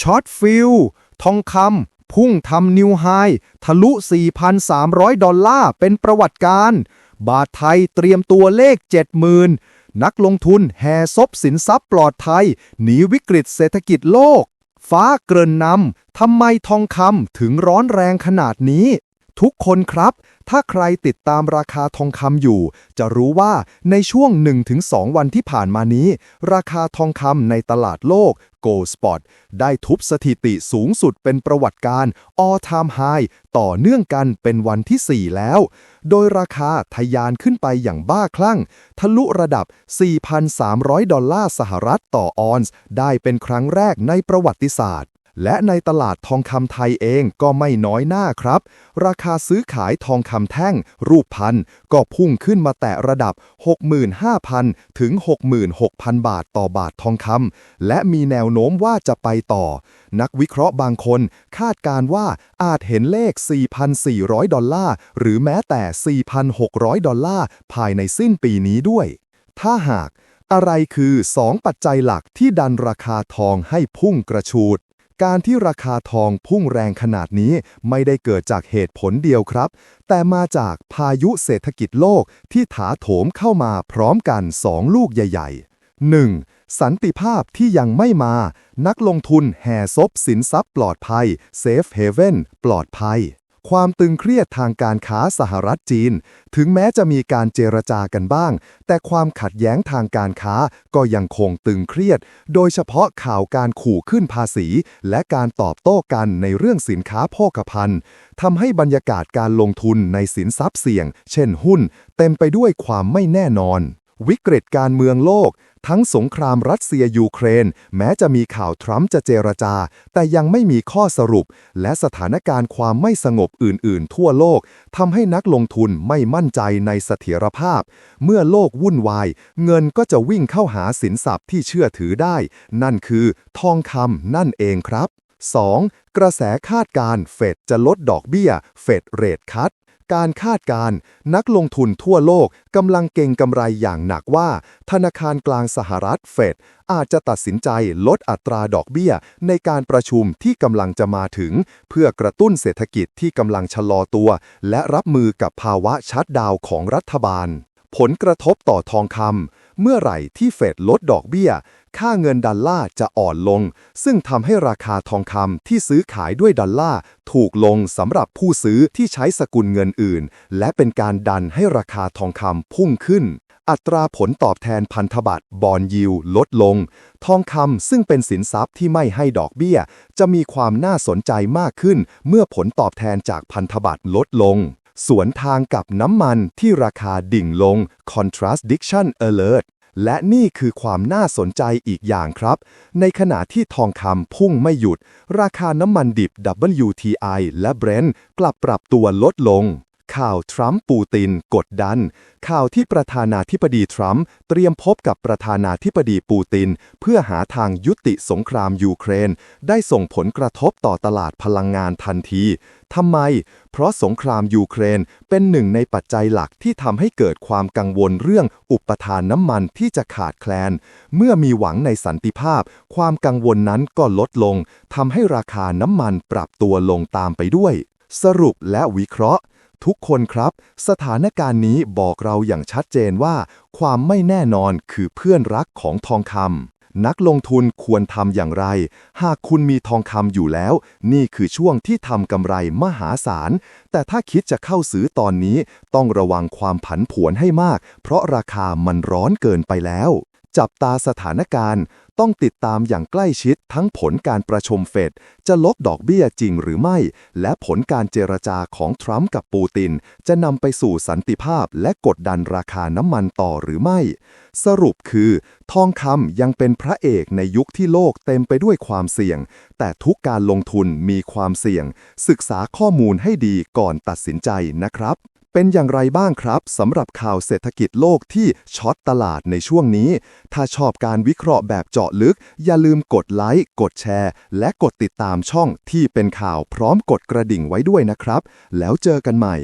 ช็อตฟิลทองคำพุ่งทำนิวไฮทะลุ 4,300 ดอลลาร์ เป็นประวัติการ บาทไทยเตรียมตัวเลข 70,000 นักลงทุนแห่ซบสินทรัพย์ปลอดภัย หนีวิกฤตเศรษฐกิจโลก ฟ้าเกริ่นนำทำไมทองคำถึงร้อนแรงขนาดนี้ ทุกคนครับ ถ้าใครติดตามราคาทองคำอยู่ จะรู้ว่าในช่วง 1-2 วันที่ผ่านมานี้ ราคาทองคำในตลาดโลก Gold Spot ได้ทุบสถิติสูงสุดเป็นประวัติการ All Time High ต่อเนื่องกันเป็นวันที่ 4 แล้ว โดยราคาทะยานขึ้นไปอย่างบ้าคลั่ง ทะลุระดับ 4,300 ดอลลาร์สหรัฐต่อออนซ์ ได้เป็นครั้งแรกในประวัติศาสตร์ และในตลาดทองคำไทยเองก็ไม่น้อยหน้าครับ ราคาซื้อขายทองคำแท่ง รูปพันก็พุ่งขึ้นมาแตะระดับ 65,000 ถึง 66,000 บาทต่อบาททองคำและมีแนวโน้มว่าจะไปต่อ นักวิเคราะห์บางคนคาดการณ์ว่าอาจเห็นเลข 4,400 ดอลลาร์ หรือแม้แต่ 4,600 ดอลลาร์ ภายในสิ้นปีนี้ด้วย ถ้าหากอะไรคือ 2 ปัจจัยหลักที่ดันราคาทองให้พุ่งกระชูด การที่ราคาทองพุ่งแรงขนาดนี้ไม่ได้เกิดจากเหตุผลเดียวครับ แต่มาจากพายุเศรษฐกิจโลกที่ถาโถมเข้ามาพร้อมกันสองลูกใหญ่ ๆ 1. สันติภาพที่ยังไม่มา นักลงทุนแห่ซบสินทรัพย์ปลอดภัย Safe Haven ปลอดภัย ความตึงเครียดทางการค้าสหรัฐจีน ถึงแม้จะมีการเจรจากันบ้าง แต่ความขัดแย้งทางการค้าก็ยังคงตึงเครียด โดยเฉพาะข่าวการขู่ขึ้นภาษี และการตอบโต้กันในเรื่องสินค้าโภคภัณฑ์ทำให้บรรยากาศการลงทุนในสินทรัพย์เสี่ยง เช่นหุ้น เต็มไปด้วยความไม่แน่นอน วิกฤตการเมืองโลก ทั้งสงครามรัสเซียยูเครน แม้จะมีข่าวทรัมป์จะเจรจา แต่ยังไม่มีข้อสรุป และสถานการณ์ความไม่สงบอื่น ๆ ทั่วโลกทำให้นักลงทุนไม่มั่นใจในเสถียรภาพ เมื่อโลกวุ่นวาย เงินก็จะวิ่งเข้าหาสินทรัพย์ที่เชื่อถือได้ นั่นคือทองคำนั่นเองครับ 2. กระแสคาดการณ์เฟดจะลดดอกเบี้ย เฟดเรทคัต การคาดการณ์นักลงทุนทั่วโลกกำลังเก่งกำไรอย่างหนักว่า ธนาคารกลางสหรัฐเฟดอาจจะตัดสินใจลดอัตราดอกเบี้ย ในการประชุมที่กำลังจะมาถึง เพื่อกระตุ้นเศรษฐกิจที่กำลังชะลอตัว และรับมือกับภาวะชัดดาวของรัฐบาล ผลกระทบต่อทองคำ เมื่อไหร่ที่เฟดลดดอกเบี้ย ค่าเงินดอลลาร์จะอ่อนลง ซึ่งทำให้ราคาทองคำที่ซื้อขายด้วยดอลลาร์ถูกลงสำหรับผู้ซื้อที่ใช้สกุลเงินอื่น และเป็นการดันให้ราคาทองคำพุ่งขึ้นอัตราผลตอบแทนพันธบัตรบอนยิวลดลง ทองคำซึ่งเป็นสินทรัพย์ที่ไม่ให้ดอกเบี้ย จะมีความน่าสนใจมากขึ้น เมื่อผลตอบแทนจากพันธบัตรลดลง สวนทางกับน้ำมันที่ราคาดิ่งลง contradiction alert และนี่คือความน่าสนใจอีกอย่างครับ ในขณะที่ทองคำพุ่งไม่หยุด ราคาน้ำมันดิบ WTI และ Brent กลับปรับตัวลดลง ข่าวทรัมป์ปูติน กดดัน ข่าวที่ประธานาธิบดีทรัมป์เตรียมพบกับประธานาธิบดีปูติน เพื่อหาทางยุติสงครามยูเครน ได้ส่งผลกระทบต่อตลาดพลังงานทันทีทำไม เพราะสงครามยูเครนเป็นหนึ่งในปัจจัยหลักที่ทำให้เกิดความกังวลเรื่องอุปทานน้ำมันที่จะขาดแคลน เมื่อมีหวังในสันติภาพ ความกังวลนั้นก็ลดลงทำให้ราคาน้ำมันปรับตัวลงตามไปด้วย สรุปและวิเคราะห์ ทุกคนครับ สถานการณ์นี้บอกเราอย่างชัดเจนว่า ความไม่แน่นอนคือเพื่อนรักของทองคำนักลงทุนควรทำอย่างไร หากคุณมีทองคำอยู่แล้ว นี่คือช่วงที่ทำกำไรมหาศาล แต่ถ้าคิดจะเข้าซื้อตอนนี้ ต้องระวังความผันผวนให้มาก เพราะราคามันร้อนเกินไปแล้ว จับตาสถานการณ์ ต้องติดตามอย่างใกล้ชิดทั้งผลการประชุมเฟดจะลดดอกเบี้ยจริงหรือไม่ และผลการเจรจาของทรัมป์กับปูติน จะนำไปสู่สันติภาพและกดดันราคาน้ำมันต่อหรือไม่ สรุปคือ ทองคำยังเป็นพระเอกในยุคที่โลกเต็มไปด้วยความเสี่ยง แต่ทุกการลงทุนมีความเสี่ยง ศึกษาข้อมูลให้ดีก่อนตัดสินใจนะครับ เป็นอย่างไรบ้างครับสำหรับข่าวเศรษฐกิจโลกที่ช็อตตลาดในช่วงนี้ ถ้าชอบการวิเคราะห์แบบเจาะลึก อย่าลืมกดไลค์ กดแชร์ และกดติดตามช่องที่เป็นข่าวพร้อมกดกระดิ่งไว้ด้วยนะครับ แล้วเจอกันใหม่